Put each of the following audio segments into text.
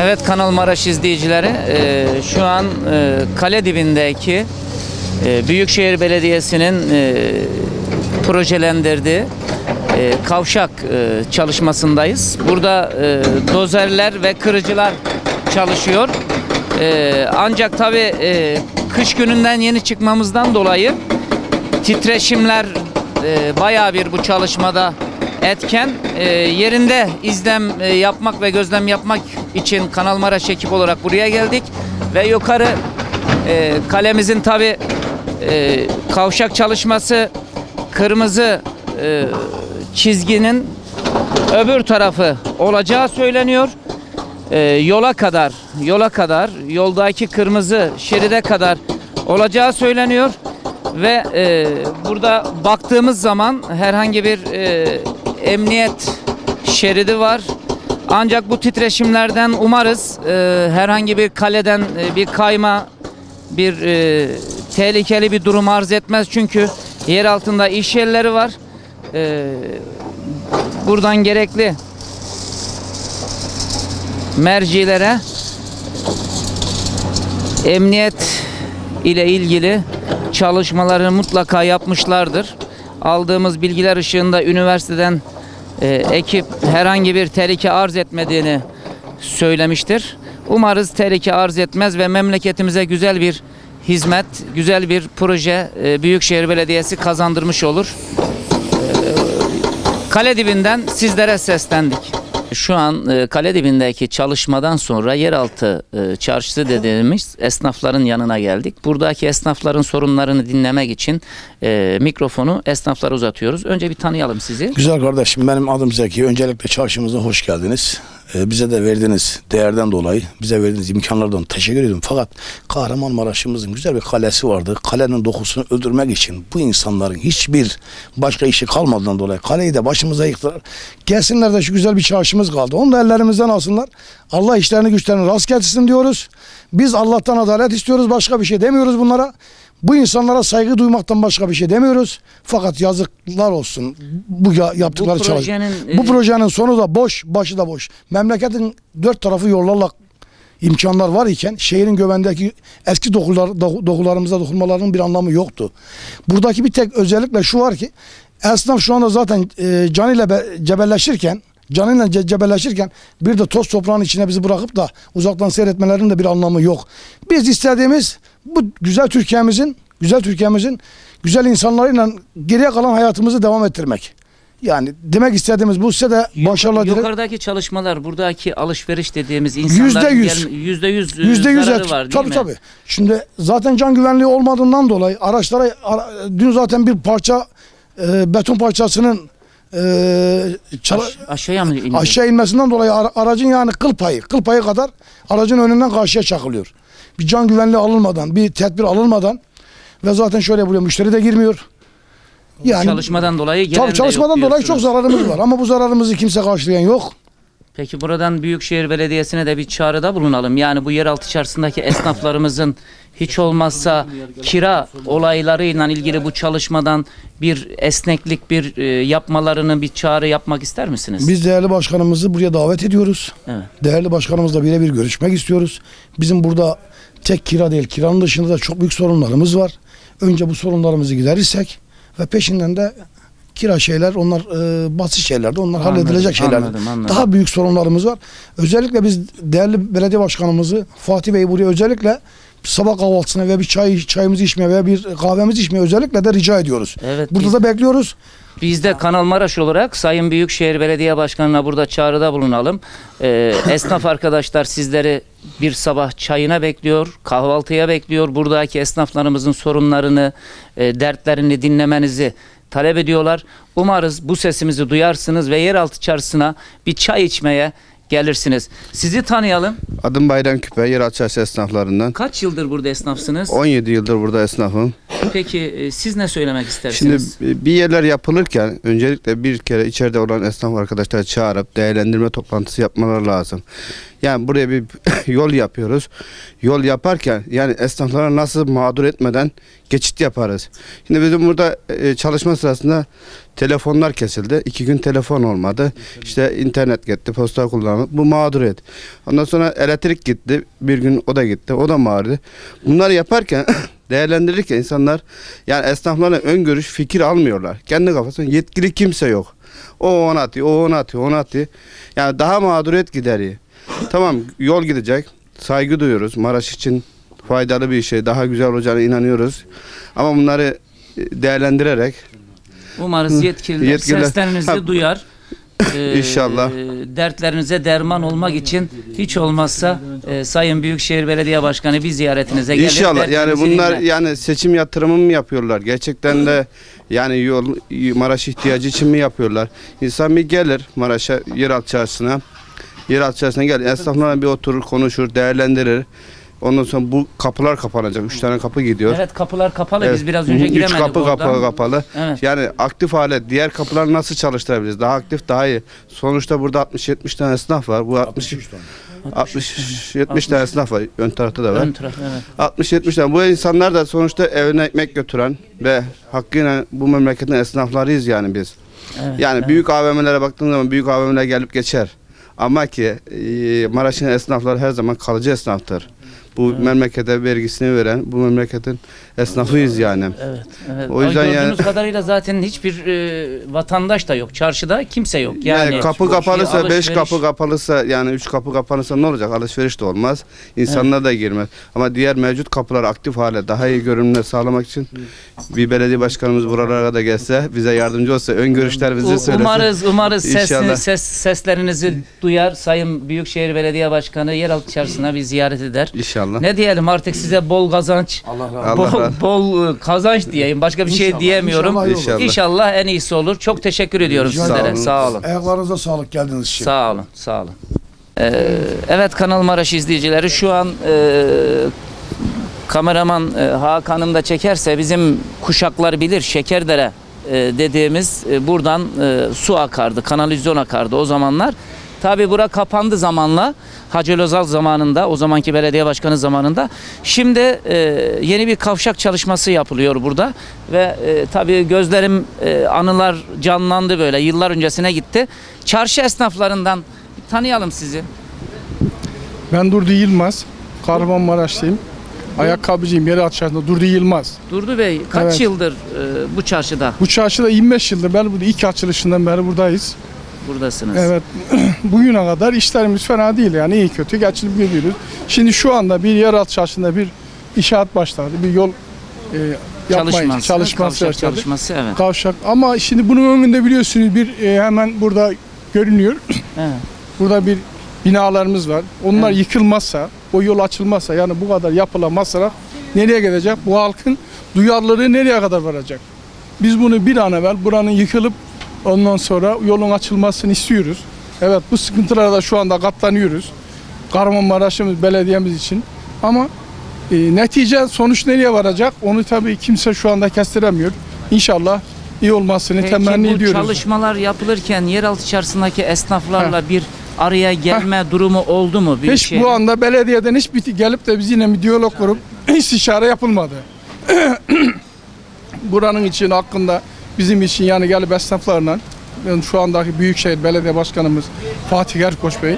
Evet Kanal Maraş izleyicileri e, şu an e, kale dibindeki e, Büyükşehir Belediyesi'nin e, projelendirdiği e, kavşak e, çalışmasındayız. Burada e, dozerler ve kırıcılar çalışıyor. E, ancak tabi e, kış gününden yeni çıkmamızdan dolayı titreşimler e, bayağı bir bu çalışmada etken. E, yerinde izlem e, yapmak ve gözlem yapmak için Kanal Maraş ekip olarak buraya geldik. Ve yukarı e, kalemizin tabi e, kavşak çalışması kırmızı e, çizginin öbür tarafı olacağı söyleniyor. E, yola kadar, yola kadar, yoldaki kırmızı şeride kadar olacağı söyleniyor ve e, burada baktığımız zaman herhangi bir e, emniyet şeridi var. Ancak bu titreşimlerden umarız e, herhangi bir kaleden e, bir kayma, bir e, tehlikeli bir durum arz etmez çünkü yer altında iş yerleri var. E, buradan gerekli mercilere emniyet ile ilgili çalışmaları mutlaka yapmışlardır. Aldığımız bilgiler ışığında üniversiteden e, ekip herhangi bir tehlike arz etmediğini söylemiştir. Umarız tehlike arz etmez ve memleketimize güzel bir hizmet, güzel bir proje e, Büyükşehir Belediyesi kazandırmış olur. Kale dibinden sizlere seslendik. Şu an e, kale dibindeki çalışmadan sonra yeraltı e, çarşısı dediğimiz esnafların yanına geldik. Buradaki esnafların sorunlarını dinlemek için e, mikrofonu esnaflara uzatıyoruz. Önce bir tanıyalım sizi. Güzel kardeşim benim adım Zeki. Öncelikle çarşımıza hoş geldiniz. Ee, bize de verdiğiniz değerden dolayı, bize verdiğiniz imkanlardan teşekkür ediyorum. Fakat Kahramanmaraş'ımızın güzel bir kalesi vardı. Kalenin dokusunu öldürmek için bu insanların hiçbir başka işi kalmadığından dolayı kaleyi de başımıza yıktılar. Gelsinler de şu güzel bir çarşımız kaldı. Onu da ellerinden alsınlar. Allah işlerini güçlerini rast getirsin diyoruz. Biz Allah'tan adalet istiyoruz. Başka bir şey demiyoruz bunlara. Bu insanlara saygı duymaktan başka bir şey demiyoruz. Fakat yazıklar olsun bu ya- yaptıkları Bu projenin, Bu e, projenin sonu da boş, başı da boş. Memleketin dört tarafı yollarla imkanlar var iken şehrin göbendeki eski dokular, doku- dokularımıza dokunmalarının bir anlamı yoktu. Buradaki bir tek özellikle şu var ki esnaf şu anda zaten e, canıyla be, cebelleşirken canıyla ce- cebelleşirken bir de toz toprağın içine bizi bırakıp da uzaktan seyretmelerinin de bir anlamı yok. Biz istediğimiz bu güzel Türkiye'mizin güzel Türkiye'mizin güzel insanlarıyla geriye kalan hayatımızı devam ettirmek. Yani demek istediğimiz bu size de başarılar dilerim. Yukarıdaki çalışmalar, buradaki alışveriş dediğimiz insanların Yüzde yüz. yüzde yüz e, Yüzde yüz zararı var değil Tabii mi? tabii. Şimdi zaten can güvenliği olmadığından dolayı araçlara ara- dün zaten bir parça e, beton parçasının e, çala- Aş- aşağıya mı iniyor? aşağı inmesinden dolayı ara- aracın yani kıl payı, kıl payı kadar aracın önünden karşıya çakılıyor. Bir can güvenliği alınmadan, bir tedbir alınmadan ve zaten şöyle buraya müşteri de girmiyor. Yani çalışmadan dolayı gelen tabii de çalışmadan yok dolayı çok diyorsunuz. zararımız var ama bu zararımızı kimse karşılayan yok. Peki buradan Büyükşehir Belediyesi'ne de bir çağrıda bulunalım. Yani bu yeraltı çarşısındaki esnaflarımızın hiç olmazsa kira olaylarıyla ilgili bu çalışmadan bir esneklik bir e, yapmalarını bir çağrı yapmak ister misiniz? Biz değerli başkanımızı buraya davet ediyoruz. Evet. Değerli başkanımızla birebir görüşmek istiyoruz. Bizim burada tek kira değil, kiranın dışında da çok büyük sorunlarımız var. Önce bu sorunlarımızı giderirsek ve peşinden de kira şeyler, onlar e, basit şeyler de onlar Anladım, halledilecek şeyler. anladım, anladım. Daha büyük sorunlarımız var. Özellikle biz değerli belediye başkanımızı Fatih Bey'i buraya özellikle sabah kahvaltısına ve bir çay çayımızı içmeye veya bir kahvemizi içmeye özellikle de rica ediyoruz. Evet, Burada biz- da bekliyoruz. Biz de Kanal Maraş olarak Sayın Büyükşehir Belediye Başkanı'na burada çağrıda bulunalım. Ee, esnaf arkadaşlar sizleri bir sabah çayına bekliyor, kahvaltıya bekliyor. Buradaki esnaflarımızın sorunlarını, e, dertlerini dinlemenizi talep ediyorlar. Umarız bu sesimizi duyarsınız ve yeraltı çarşısına bir çay içmeye gelirsiniz. Sizi tanıyalım. Adım Bayram Küpe, yer çarşı esnaflarından. Kaç yıldır burada esnafsınız? 17 yıldır burada esnafım. Peki e, siz ne söylemek Şimdi istersiniz? bir yerler yapılırken öncelikle bir kere içeride olan esnaf arkadaşları çağırıp değerlendirme toplantısı yapmaları lazım. Yani buraya bir yol yapıyoruz. Yol yaparken yani esnaflara nasıl mağdur etmeden geçit yaparız. Şimdi bizim burada e, çalışma sırasında telefonlar kesildi. İki gün telefon olmadı. İşte internet gitti, posta kullanıldı. Bu mağduriyet. Ondan sonra elektrik gitti. Bir gün o da gitti. O da mağduriyet. Bunları yaparken değerlendirirken insanlar yani esnaflara ön görüş fikir almıyorlar. Kendi kafasında yetkili kimse yok. O ona atıyor, o ona atıyor, ona atıyor. Yani daha mağduriyet gideriyor. Tamam yol gidecek. Saygı duyuyoruz. Maraş için faydalı bir şey. Daha güzel olacağına inanıyoruz. Ama bunları e, değerlendirerek Umarız yetkililer, Yetkililer- seslerinizi Ha, duyar. Ee, İnşallah. Dertlerinize derman olmak için hiç olmazsa e, Sayın Büyükşehir Belediye Başkanı bir ziyaretinize gelir. İnşallah yani bunlar dinler. yani seçim yatırımı mı yapıyorlar? Gerçekten de yani yol Maraş ihtiyacı için mi yapıyorlar? İnsan bir gelir Maraş'a yeraltı çarşısına. Yeraltı çarşısına gel. Esnaflarla bir oturur, konuşur, değerlendirir. Ondan sonra bu kapılar kapanacak. Üç tane kapı gidiyor. Evet kapılar kapalı. Evet. Biz biraz önce Üç giremedik kapı oradan. kapalı kapalı. Evet. Yani aktif hale diğer kapıları nasıl çalıştırabiliriz? Daha aktif daha iyi. Sonuçta burada 60-70 tane esnaf var. Bu 60 60-70 tane esnaf var. Ön tarafta da var. Ön taraf evet. 60-70 tane. Bu insanlar da sonuçta evine ekmek götüren ve hakkıyla bu memleketin esnaflarıyız yani biz. evet Yani evet. büyük AVM'lere baktığın zaman büyük AVM'ler gelip geçer. Ama ki e, Maraş'ın esnafları her zaman kalıcı esnaftır. Bu memlekete vergisini veren, bu memleketin esnafıyız yani. Evet, evet. O yüzden Gördüğünüz yani- kadarıyla zaten hiçbir e, vatandaş da yok. Çarşıda kimse yok. Yani, Yani, kapı kapalıysa, beş alışveriş- kapı kapalıysa yani üç kapı kapanırsa ne olacak? Alışveriş de olmaz. İnsanlar da girmez. Ama diğer mevcut kapılar aktif hale daha iyi görünümler sağlamak için bir belediye başkanımız buralara da gelse bize yardımcı olsa ön görüşler bize söylesin. Umarız, umarız sesini, ses, seslerinizi duyar. Sayın Büyükşehir Belediye Başkanı yeraltı çarşısına bir ziyaret eder. İnşallah. Ne diyelim artık size bol kazanç, Allah razı Allah bol, razı- bol e, kazanç diyeyim. Başka bir şey İnşallah, diyemiyorum. inşallah iyi olur. İnşallah. İnşallah en iyisi olur. Çok teşekkür ediyorum Rica sizlere. ederim. Sağ olun. Ayaklarınıza sağlık geldiğiniz için. Sağ olun, sağ olun. Ee, evet Kanal Maraş izleyicileri şu an e, kameraman e, Hakan'ım da çekerse bizim kuşaklar bilir Şekerdere e, dediğimiz e, buradan e, su akardı, kanalizasyon akardı o zamanlar. Tabi bura kapandı zamanla. Hacı Lozal zamanında, o zamanki belediye başkanı zamanında. Şimdi e, yeni bir kavşak çalışması yapılıyor burada. Ve e, tabii gözlerim e, anılar canlandı böyle. Yıllar öncesine gitti. Çarşı esnaflarından tanıyalım sizi. Ben Durdu Yılmaz. Kahramanmaraşlıyım. Ayakkabıcıyım. Yeri açarında Durdu Yılmaz. Durdu Bey kaç Evet. yıldır e, bu çarşıda Bu çarşıda 25 yıldır ben burada ilk açılışından beri buradayız. Buradasınız? Evet. Bugüne kadar işlerimiz fena değil yani iyi kötü geçinip gidiyoruz. Şimdi şu anda bir yeraltı çarşısında bir inşaat başladı. Bir yol e, yapmayı, Çalışması, çalışması kavşak başladı. çalışması evet. Kavşak. Ama şimdi bunun önünde biliyorsunuz bir e, hemen burada görünüyor. evet. Burada bir binalarımız var. Onlar Evet. yıkılmazsa, o yol açılmazsa yani bu kadar yapılan masraf nereye gidecek? Bu halkın duyarlılığı nereye kadar varacak? Biz bunu bir an evvel buranın yıkılıp ondan sonra yolun açılmasını istiyoruz. Evet bu sıkıntılara da şu anda katlanıyoruz. Kahramanmaraş'ımız belediyemiz için. Ama e, netice sonuç nereye varacak? Onu tabii kimse şu anda kestiremiyor. İnşallah iyi olmasını Peki temenni bu ediyoruz. çalışmalar yapılırken yeraltı çarşısındaki esnaflarla bir araya gelme durumu oldu mu? Bir Hiç bu anda belediyeden hiç bir gelip de biz yine bir diyalog kurup istişare yapılmadı. Buranın için hakkında bizim için yani gelip esnaflarla ben şu andaki Büyükşehir Belediye Başkanımız Fatih Erkoç Bey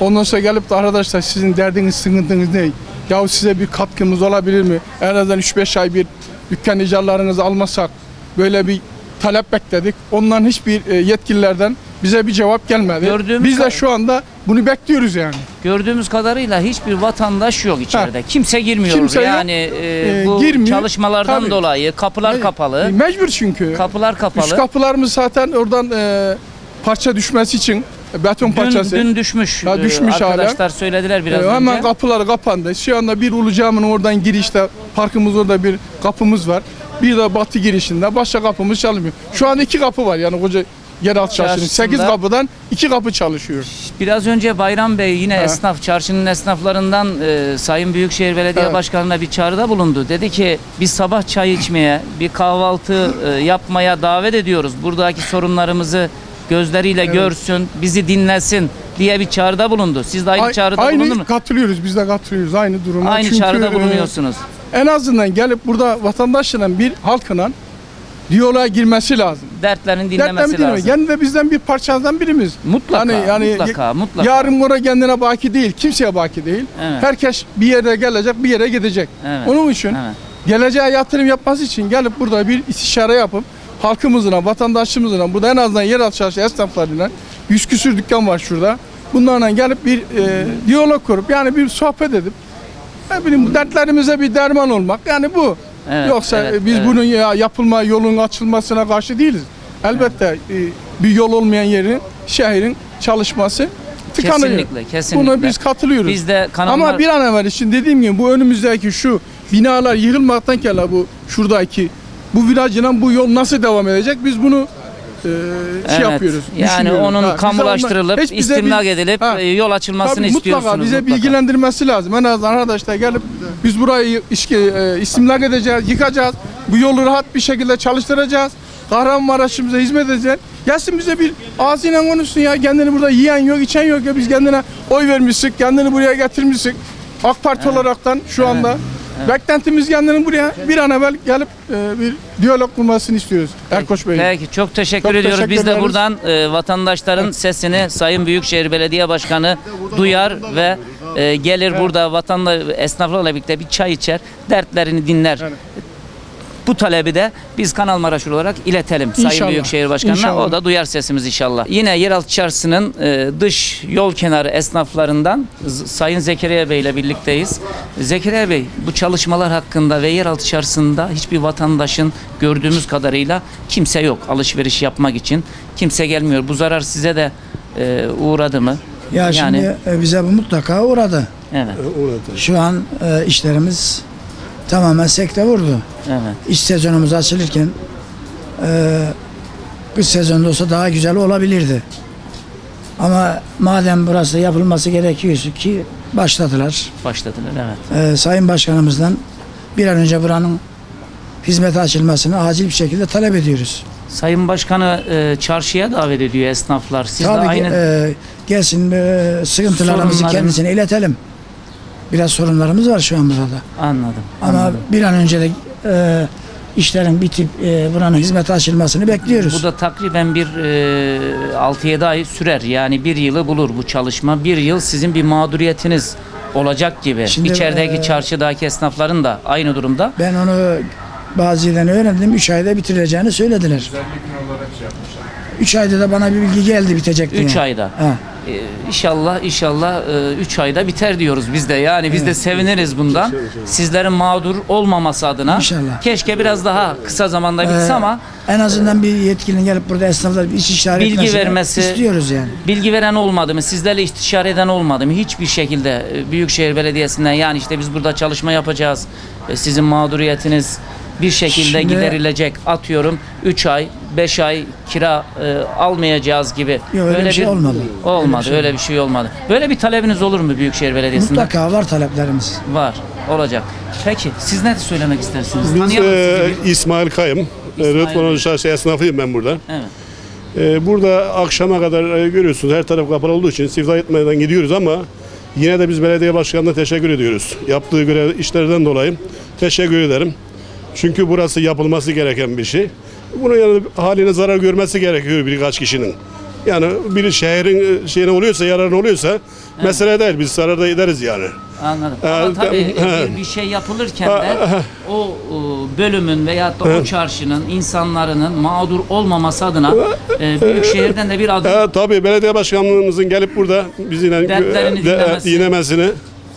ondan sonra gelip de arkadaşlar sizin derdiniz sıkıntınız ne? Ya size bir katkımız olabilir mi? En azından 3-5 ay bir dükkan icarlarınızı almasak böyle bir talep bekledik. Ondan hiçbir e, yetkililerden bize bir cevap gelmedi. Gördüğümüz Biz de şu anda bunu bekliyoruz yani. Gördüğümüz kadarıyla hiçbir vatandaş yok içeride. Kimse girmiyor. Kimse yok. yani e, Ee, bu girmiyor. çalışmalardan Tabii. dolayı kapılar E, kapalı. Mecbur çünkü. Kapılar kapalı. Üst kapılarımız zaten oradan e, parça düşmesi için e, beton Dün, parçası. dün düşmüş. Ha, e, düşmüş hala. Arkadaşlar söylediler biraz E, önce. hemen kapıları kapandı. Şu anda bir Ulu Cami'nin oradan girişte parkımız orada bir kapımız var. Bir de batı girişinde başka kapımız çalınmıyor. Şu an iki kapı var yani koca Yeraltı çarşının. Çarşısında- 8 kapıdan 2 kapı çalışıyor. Biraz önce Bayram Bey yine Ha. esnaf, çarşının esnaflarından e, Sayın Büyükşehir Belediye Evet. Başkanı'na bir çağrıda bulundu. Dedi ki biz sabah çay içmeye, bir kahvaltı e, yapmaya davet ediyoruz. Buradaki sorunlarımızı gözleriyle görsün, bizi dinlesin diye bir çağrıda bulundu. Siz de aynı Ay- çağrıda aynı bulundunuz mu? katılıyoruz. Biz de katılıyoruz aynı duruma. Aynı Çünkü, çağrıda e, bulunuyorsunuz. En azından gelip burada vatandaşla bir halkla diyaloğa girmesi lazım. Dertlerini Dertlerini dinlemesi dinlemek. lazım. Yani de bizden bir parçadan birimiz. Mutlaka, Yani- yani mutlaka, mutlaka. Yarın oraya kendine baki değil, kimseye baki değil. Evet. Herkes bir yere gelecek, bir yere gidecek. Evet, Onun için evet. geleceğe yatırım yapması için gelip burada bir istişare yapıp halkımızla, vatandaşımızla, burada en azından yeraltı çarşı esnaflarıyla yüz küsür dükkan var şurada. Bunlarla gelip bir e, diyalog kurup yani bir sohbet edip ne bileyim dertlerimize bir derman olmak yani bu. Evet, Yoksa evet, biz evet. bunun ya yapılma yolun açılmasına karşı değiliz. Elbette e, bir yol olmayan yerin, şehrin çalışması tıkanıyor. Kesinlikle, kesinlikle. Buna biz katılıyoruz. Biz de kanallar... Ama bir an evvel için dediğim gibi bu önümüzdeki şu binalar yıkılmaktan kela bu şuradaki bu virajla bu yol nasıl devam edecek? Biz bunu e, şey Evet, yapıyoruz. Yani onun Ha, kamulaştırılıp bize istimlak bir- edilip Ha, e, yol açılmasını Tabii istiyorsunuz. mutlaka bize mutlaka. bilgilendirmesi lazım. En azından arkadaşlar gelip biz burayı işki, e, istimlak edeceğiz, yıkacağız. Bu yolu rahat bir şekilde çalıştıracağız. Kahramanmaraş'ımıza hizmet edeceğiz. Gelsin bize bir ağzıyla konuşsun ya. Kendini burada yiyen yok, içen yok ya. Biz kendine oy vermişsik, kendini buraya getirmişik. AK Parti olaraktan şu anda. Beklentimiz kendinin buraya bir an evvel gelip e, bir diyalog kurmasını istiyoruz. Erkoç Bey. Peki çok teşekkür Çok ediyoruz. teşekkür Biz de buradan e, vatandaşların sesini Sayın Büyükşehir Belediye Başkanı duyar ve e, gelir burada vatandaş esnaflarla birlikte bir çay içer, dertlerini dinler. Evet. Bu talebi de biz Kanal Maraş olarak iletelim Sayın İnşallah. Büyükşehir Başkanı'na. İnşallah. O da duyar sesimiz inşallah. Yine Yeraltı Çarşısı'nın e, dış yol kenarı esnaflarından Sayın Zekeriya Bey ile birlikteyiz. Zekeriya Bey bu çalışmalar hakkında ve Yeraltı Çarşısı'nda hiçbir vatandaşın gördüğümüz kadarıyla kimse yok alışveriş yapmak için. Kimse gelmiyor. Bu zarar size de e, uğradı mı? Ya şimdi e, bize bu mutlaka uğradı. Evet, Şu an e, işlerimiz tamamen sekte vurdu. evet. İş sezonumuz açılırken e, kış sezonunda olsa daha güzel olabilirdi. Ama madem burası yapılması gerekiyor ki başladılar. Başladılar, evet. E, Sayın Başkanımızdan bir an önce buranın hizmete açılmasını acil bir şekilde talep ediyoruz. Sayın Başkanı e, çarşıya davet ediyor esnaflar. Siz de Tabii ki aynı e, gelsin e, sıkıntılarımızı Sorunların- kendisine iletelim. Biraz sorunlarımız var şu an burada. anladım. Ama anladım. bir an önce de e, işlerin bitip e, buranın hizmete açılmasını bekliyoruz. Bu da takriben bir e, 6-7 ay sürer. Yani bir yılı bulur bu çalışma. Bir yıl sizin bir mağduriyetiniz olacak gibi. Şimdi, İçerideki e, çarşıdaki esnafların da aynı durumda. Ben onu bazı yerden öğrendim. 3 ayda bitirileceğini söylediler. 3 ayda da bana bir bilgi geldi bitecek diye. 3 ayda. Ha. E, inşallah inşallah 3 ayda biter diyoruz biz de. Yani biz de seviniriz bundan. Sizlerin mağdur olmaması adına. İnşallah. Keşke biraz daha kısa zamanda bitse Ee, ama En azından bir yetkilinin gelip burada esnaflar bir iş işaret Bilgi etmesini vermesi- istiyoruz yani. Bilgi veren olmadı mı? Sizlerle istişare eden olmadı mı? Hiçbir şekilde e, Büyükşehir Belediyesi'nden yani işte biz burada çalışma yapacağız. e, Sizin mağduriyetiniz bir şekilde Şimdi- giderilecek. Atıyorum 3 ay, 5 ay kira e, almayacağız gibi. Yok, öyle bir şey olmadı. Olmadı. Öyle Öyle bir şey şey, olmadı. Böyle bir talebiniz olur mu Büyükşehir Belediyesi'nden? Mutlaka var taleplerimiz. Var. Olacak. Peki siz ne söylemek istersiniz? Biz Tanıyalım e, sizi bir. İsmail Kayım. E, İsmail Rıdvan Bey. Hoca Çarşı esnafıyım ben burada. Evet. E, burada akşama kadar e, görüyorsunuz her taraf kapalı olduğu için siftah etmeden gidiyoruz ama yine de biz belediye başkanına teşekkür ediyoruz. Yaptığı görev işlerden dolayı teşekkür ederim. Çünkü burası yapılması gereken bir şey. Bunun yani haline zarar görmesi gerekiyor birkaç kişinin. Yani bir şehrin e, şeyine oluyorsa, yararına oluyorsa mesele değil. Biz zararda ederiz yani. Anladım. Ee, Ama tabii he. bir, bir şey yapılırken de o e, bölümün veyahut da o çarşının insanların mağdur olmaması adına e, Büyükşehir'den de bir adım E, tabii belediye başkanlığımızın gelip burada bizimle Dertlerini e, dinlemesi. dinlemesini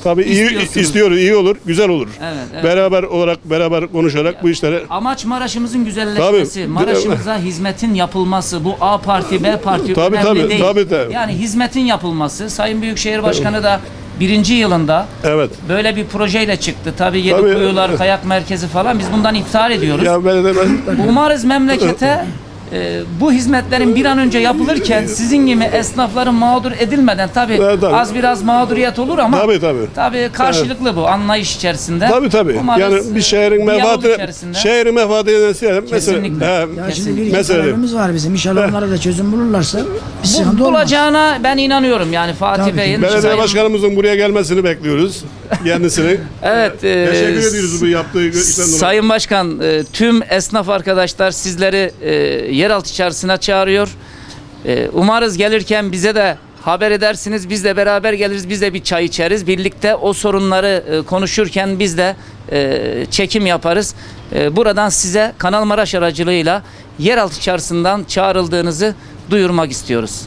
tabii iyi İstiyorsunuz. istiyoruz, iyi olur, güzel olur. Evet, evet. Beraber olarak beraber konuşarak bu işleri Amaç Maraş'ımızın güzelleşmesi, Tabii. Maraş'ımıza hizmetin yapılması, bu A parti, B parti Tabii, önemli tabii, değil. tabii, tabii. Yani hizmetin yapılması, Sayın Büyükşehir Başkanı da birinci yılında evet. böyle bir projeyle çıktı. Tabii yedi Tabii. kuyular, kayak merkezi falan biz bundan iftihar ediyoruz. Ya belediye Umarız memlekete e, bu hizmetlerin bir an önce yapılırken sizin gibi esnafların mağdur edilmeden tabii Evet, tabii. az biraz mağduriyet olur ama Tabii, tabii. tabii karşılıklı bu anlayış içerisinde. Tabii tabii. Umarız, yani bir e, şehrin diyalog içerisinde- şehrin menfaatine siyelim. Mesela, Kesinlikle. he, Ya şimdi bir iki talebimiz var bizim. İnşallah onlara da çözüm bulurlarsa bir Bu, sıkıntı olmaz. bulacağına ben inanıyorum yani Fatih Tabii ki. Bey'in. Belediye Sayın- başkanımızın buraya gelmesini bekliyoruz. Kendisini. Evet. e, Teşekkür ediyoruz bu yaptığı işten dolayı. Sayın Başkan, e, tüm esnaf arkadaşlar sizleri e, yeraltı çarşısına çağırıyor. E, umarız gelirken bize de haber edersiniz. Biz de beraber geliriz. Biz de bir çay içeriz. Birlikte o sorunları e, konuşurken biz de e, çekim yaparız. E, buradan size Kanal Maraş aracılığıyla yeraltı çarşısından çağrıldığınızı duyurmak istiyoruz.